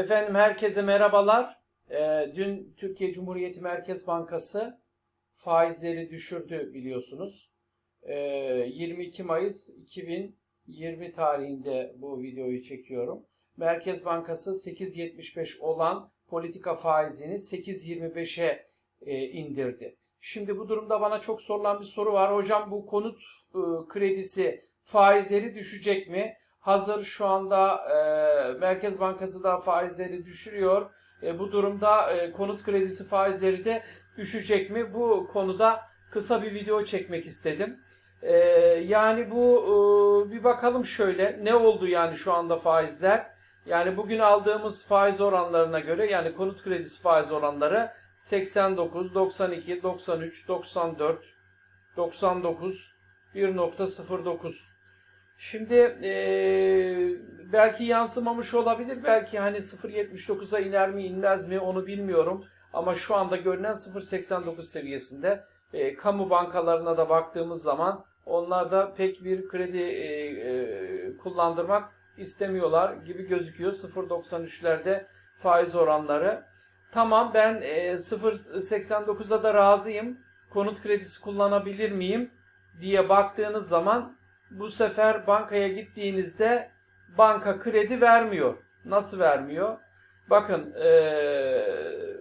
Efendim herkese merhabalar. Ee, dün Türkiye Cumhuriyeti Merkez Bankası faizleri düşürdü biliyorsunuz. Ee, 22 Mayıs 2020 tarihinde bu videoyu çekiyorum. Merkez Bankası 8.75 olan politika faizini 8.25'e e, indirdi. Şimdi bu durumda bana çok sorulan bir soru var. Hocam bu konut e, kredisi faizleri düşecek mi? Hazır şu anda e, Merkez Bankası da faizleri düşürüyor. E, bu durumda e, konut kredisi faizleri de düşecek mi? Bu konuda kısa bir video çekmek istedim. E, yani bu e, bir bakalım şöyle ne oldu yani şu anda faizler? Yani bugün aldığımız faiz oranlarına göre yani konut kredisi faiz oranları 89, 92, 93, 94, 99, 1.09. Şimdi eee, belki yansımamış olabilir. Belki hani 0.79'a iner mi inmez mi onu bilmiyorum. Ama şu anda görünen 0.89 seviyesinde. Eee, kamu bankalarına da baktığımız zaman onlar da pek bir kredi eee, eee, kullandırmak istemiyorlar gibi gözüküyor. 0.93'lerde faiz oranları. Tamam ben eee, 0.89'a da razıyım. Konut kredisi kullanabilir miyim diye baktığınız zaman bu sefer bankaya gittiğinizde banka kredi vermiyor. Nasıl vermiyor? Bakın eee,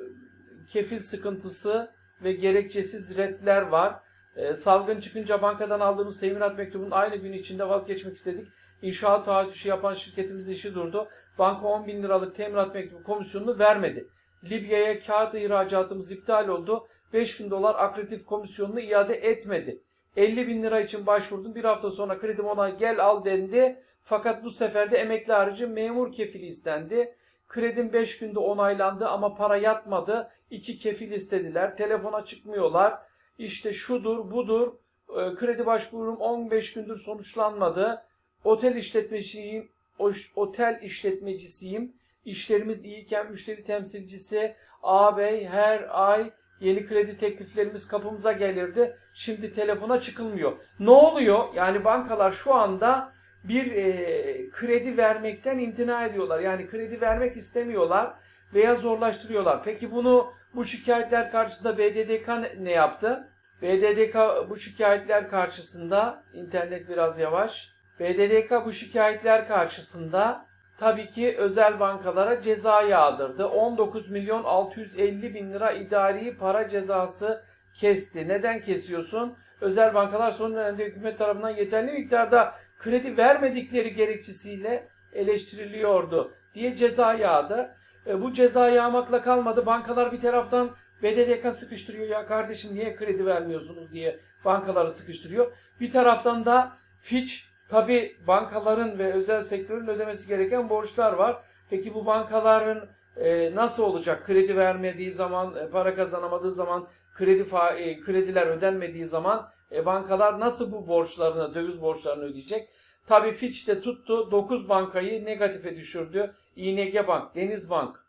kefil sıkıntısı ve gerekçesiz redler var. Eee, salgın çıkınca bankadan aldığımız teminat mektubunun aynı gün içinde vazgeçmek istedik. İnşaat taahhüt işi yapan şirketimiz işi durdu. Banka 10 bin liralık teminat mektubu komisyonunu vermedi. Libya'ya kağıt ihracatımız iptal oldu. 5 bin dolar akreditif komisyonunu iade etmedi. 50 bin lira için başvurdum. Bir hafta sonra kredim ona gel al dendi. Fakat bu sefer de emekli harici memur kefili istendi. Kredim 5 günde onaylandı ama para yatmadı. İki kefil istediler. Telefona çıkmıyorlar. İşte şudur budur. Ee, Kredi başvurum 15 gündür sonuçlanmadı. Otel işletmecisiyim. o- Otel işletmecisiyim. İşlerimiz iyiyken müşteri temsilcisi ağabey her ay Yeni kredi tekliflerimiz kapımıza gelirdi. Şimdi telefona çıkılmıyor. Ne oluyor? Yani bankalar şu anda bir e, kredi vermekten imtina ediyorlar. Yani kredi vermek istemiyorlar veya zorlaştırıyorlar. Peki bunu bu şikayetler karşısında BDDK ne- yaptı? BDDK bu şikayetler karşısında internet biraz yavaş. BDDK bu şikayetler karşısında tabii ki özel bankalara ceza yağdırdı. 19 milyon 650 bin lira idari para cezası kesti. Neden kesiyorsun? Özel bankalar son dönemde hükümet tarafından yeterli miktarda kredi vermedikleri gerekçesiyle eleştiriliyordu diye ceza yağdı. E, bu ceza yağmakla kalmadı. Bankalar bir taraftan BDDK sıkıştırıyor. Ya kardeşim niye kredi vermiyorsunuz diye bankaları sıkıştırıyor. Bir taraftan da Fitch Tabi bankaların ve özel sektörün ödemesi gereken borçlar var. Peki bu bankaların e, nasıl olacak? Kredi vermediği zaman, e, para kazanamadığı zaman, kredi fa- e, krediler ödenmediği zaman e, bankalar nasıl bu borçlarını, döviz borçlarını ödeyecek? Tabi Fitch de tuttu 9 bankayı negatife düşürdü. İNG Bank, Denizbank,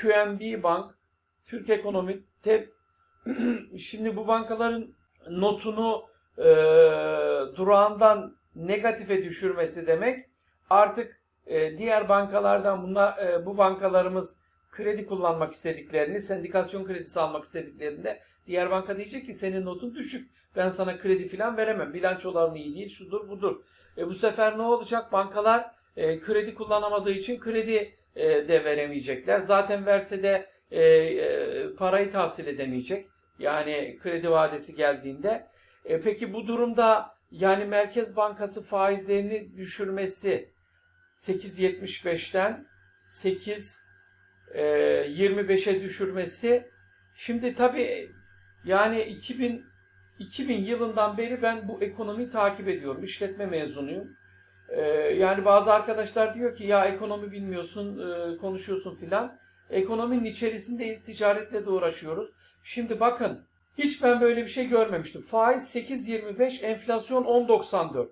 QNB Bank, Türk Ekonomi, TEP. Şimdi bu bankaların notunu e, durağından negatife düşürmesi demek artık e, diğer bankalardan buna, e, bu bankalarımız kredi kullanmak istediklerini, sendikasyon kredisi almak istediklerinde diğer banka diyecek ki senin notun düşük. Ben sana kredi falan veremem. Bilançoların iyi değil, şudur budur. E, bu sefer ne olacak? Bankalar e, kredi kullanamadığı için kredi e, de veremeyecekler. Zaten verse de e, e, parayı tahsil edemeyecek. Yani kredi vadesi geldiğinde. E, peki bu durumda yani Merkez Bankası faizlerini düşürmesi 8.75'ten 8.25'e düşürmesi şimdi tabii yani 2000 2000 yılından beri ben bu ekonomiyi takip ediyorum. İşletme mezunuyum. Ee, yani bazı arkadaşlar diyor ki ya ekonomi bilmiyorsun, e, konuşuyorsun filan. Ekonominin içerisindeyiz, ticaretle de uğraşıyoruz. Şimdi bakın hiç ben böyle bir şey görmemiştim. Faiz 8.25, enflasyon 10.94.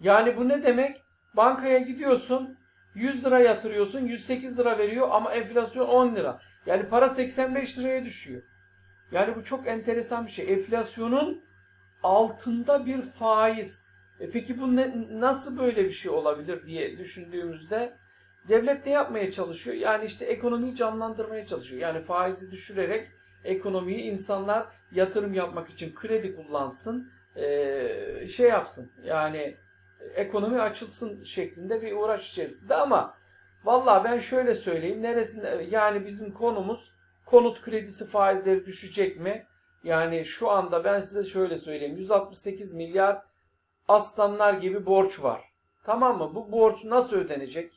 Yani bu ne demek? Bankaya gidiyorsun, 100 lira yatırıyorsun, 108 lira veriyor ama enflasyon 10 lira. Yani para 85 liraya düşüyor. Yani bu çok enteresan bir şey. Enflasyonun altında bir faiz. E peki bu ne, nasıl böyle bir şey olabilir diye düşündüğümüzde Devlet ne yapmaya çalışıyor? Yani işte ekonomiyi canlandırmaya çalışıyor. Yani faizi düşürerek ekonomiyi insanlar yatırım yapmak için kredi kullansın, eee, şey yapsın. Yani ekonomi açılsın şeklinde bir uğraş içerisinde ama vallahi ben şöyle söyleyeyim. Neresinde yani bizim konumuz konut kredisi faizleri düşecek mi? Yani şu anda ben size şöyle söyleyeyim. 168 milyar aslanlar gibi borç var. Tamam mı? Bu borç nasıl ödenecek?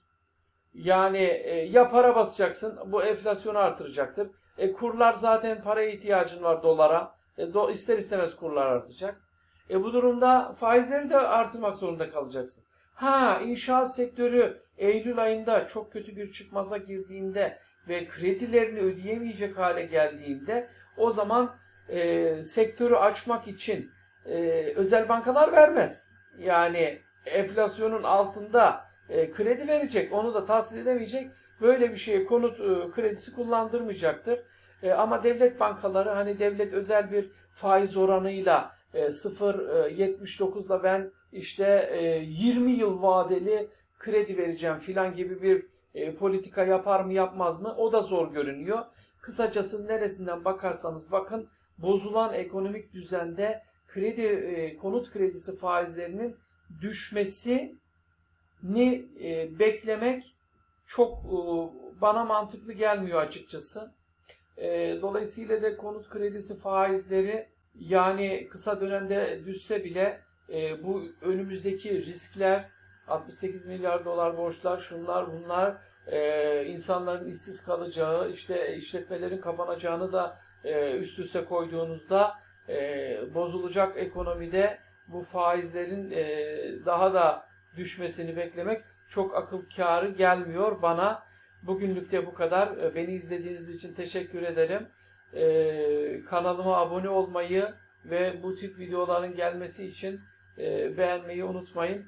Yani e, ya para basacaksın, bu enflasyonu artıracaktır. E, kurlar zaten paraya ihtiyacın var dolara. E, do, ister istemez kurlar artacak. E, bu durumda faizleri de artırmak zorunda kalacaksın. Ha inşaat sektörü Eylül ayında çok kötü bir çıkmaza girdiğinde ve kredilerini ödeyemeyecek hale geldiğinde o zaman e, sektörü açmak için e, özel bankalar vermez. Yani enflasyonun altında e, kredi verecek, onu da tahsil edemeyecek. Böyle bir şeye konut e, kredisi kullandırmayacaktır. E, ama devlet bankaları hani devlet özel bir faiz oranıyla e, 0.79'la ben işte e, 20 yıl vadeli kredi vereceğim filan gibi bir e, politika yapar mı yapmaz mı o da zor görünüyor. Kısacası neresinden bakarsanız bakın bozulan ekonomik düzende kredi e, konut kredisi faizlerinin düşmesi ni e, beklemek çok e, bana mantıklı gelmiyor açıkçası. E, dolayısıyla da konut kredisi faizleri yani kısa dönemde düşse bile e, bu önümüzdeki riskler 68 milyar dolar borçlar şunlar bunlar insanların işsiz kalacağı işte işletmelerin kapanacağını da üst üste koyduğunuzda bozulacak ekonomide bu faizlerin daha da düşmesini beklemek çok akıl kârı gelmiyor bana. Bugünlük de bu kadar. E, Beni izlediğiniz için teşekkür ederim. E, kanalıma abone olmayı ve bu tip videoların gelmesi için e, beğenmeyi unutmayın.